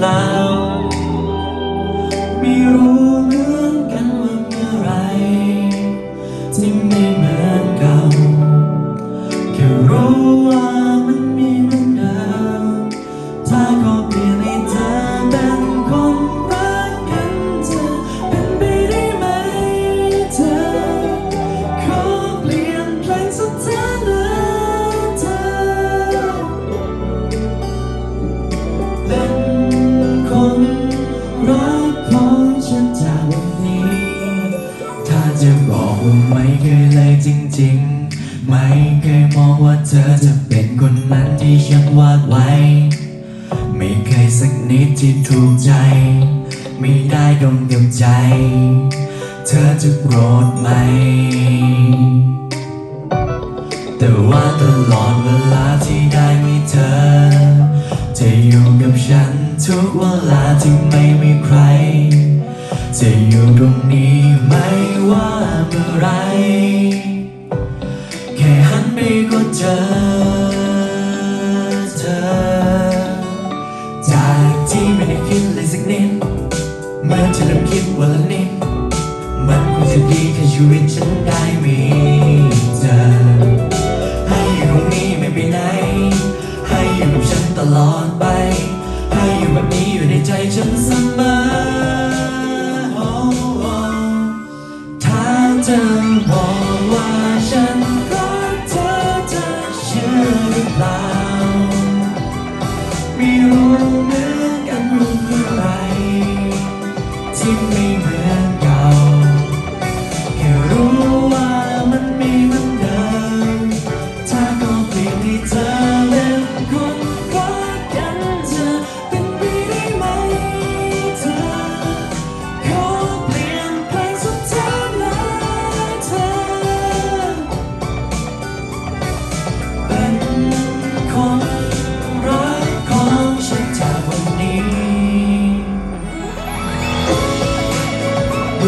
ปล่า ไม่รู้เหมือนกันว่าเมื่อไร ที่ไม่เหมือนเก่าแค่รู้ว่า ว่าไม่เคยเลยจริงๆ ไม่เคยมองว่าเธอจะเป็นคนนั้นที่ฉันวาดไว้ ไม่เคยสักนิดที่ถูกใจ ไม่ได้ดมกับใจ เธอจะโกรธไหม แต่ว่าตลอดเวลาที่ได้มีเธอ จะอยู่กับฉันทุกเวลาที่ไม่มีใคร จะอยู่ตรงนี้ไม่ว่าเมื่อไร แค่หันไปก็เจอเธอ จากที่ไม่ได้คิดเลยสักนิดเหมื่อนจะเริ่มคิดวันละนิดมันคงจะดีแค่ชีวิตฉันได้มี ไ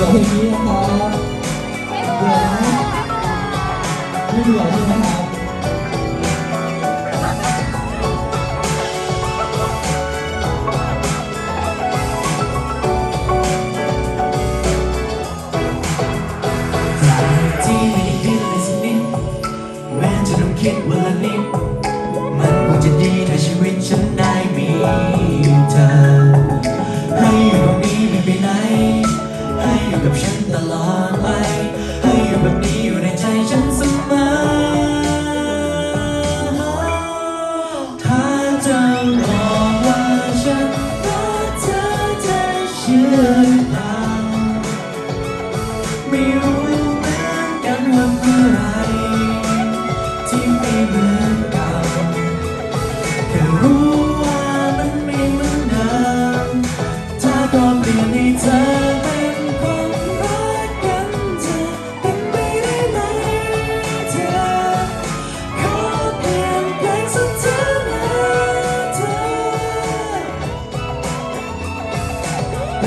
เบื่อเพลงนี้นะครับเบื่อไหมไม่เบื่อใช่ไหมครับจาที่ไม่ได้คิดเลยสักนิดแม้จะต้องคิดวันละนิด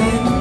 เป็นคน